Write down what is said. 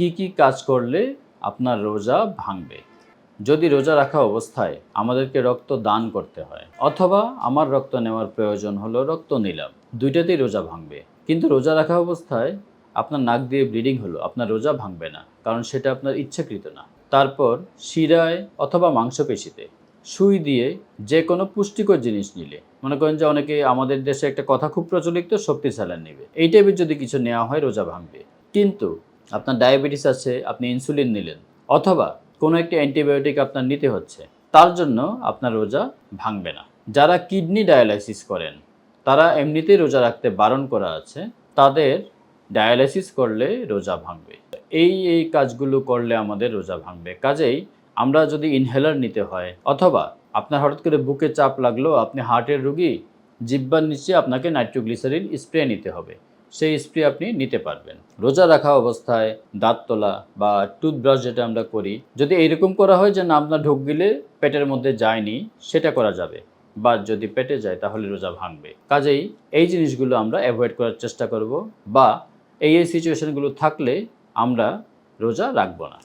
কি কি কাজ করলে আপনার রোজা ভাঙবে? যদি রোজা রাখা অবস্থায় আমাদেরকে রক্ত দান করতে হয়, অথবা আমার রক্ত নেওয়ার প্রয়োজন হলো রক্ত নিলাম, দুইটাতেই রোজা ভাঙবে। কিন্তু রোজা রাখা অবস্থায় আপনার নাক দিয়ে ব্লিডিং হলো, আপনার রোজা ভাঙবে না, কারণ সেটা আপনার ইচ্ছাকৃত না। তারপর শিরায় অথবা মাংসপেশিতে সুই দিয়ে যে কোনো পুষ্টিকর জিনিস নিলে, মনে করেন যে অনেকে আমাদের দেশে একটা কথা খুব প্রচলিত শক্তি স্যালাইন নেবে। এই টাইপের যদি কিছু নেওয়া হয়, রোজা ভাঙবে। কিন্তু আপনার ডায়াবেটিস আছে, আপনি ইনসুলিন নিলেন, অথবা কোনো একটি অ্যান্টিবায়োটিক আপনার নিতে হচ্ছে, তার জন্য আপনার রোজা ভাঙবে না। যারা কিডনি ডায়ালাইসিস করেন, তারা এমনিতেই রোজা রাখতে বারণ করা আছে, তাদের ডায়ালাইসিস করলে রোজা ভাঙবে। এই এই কাজগুলো করলে আমাদের রোজা ভাঙবে। কাজেই আমরা যদি ইনহেলার নিতে হয়, অথবা আপনার হঠাৎ করে বুকে চাপ লাগল, আপনি হার্টের রুগী, জিব্বার নিচে আপনাকে নাইট্রোগ্লিসারিন স্প্রে নিতে হবে। সেই স্প্রে আপনি নিতে পারবেন। রোজা রাখা অবস্থায় দাঁত তোলা বা টুথব্রাশ যেটা আমরা করি, যদি এইরকম করা হয় যে না, আপনার ঢোক গিলে পেটের মধ্যে যায়নি, সেটা করা যাবে। বা যদি পেটে যায়, তাহলে রোজা ভাঙবে। কাজেই এই জিনিসগুলো আমরা অ্যাভয়েড করার চেষ্টা করব বা এই এই সিচুয়েশানগুলো থাকলে আমরা রোজা রাখব না।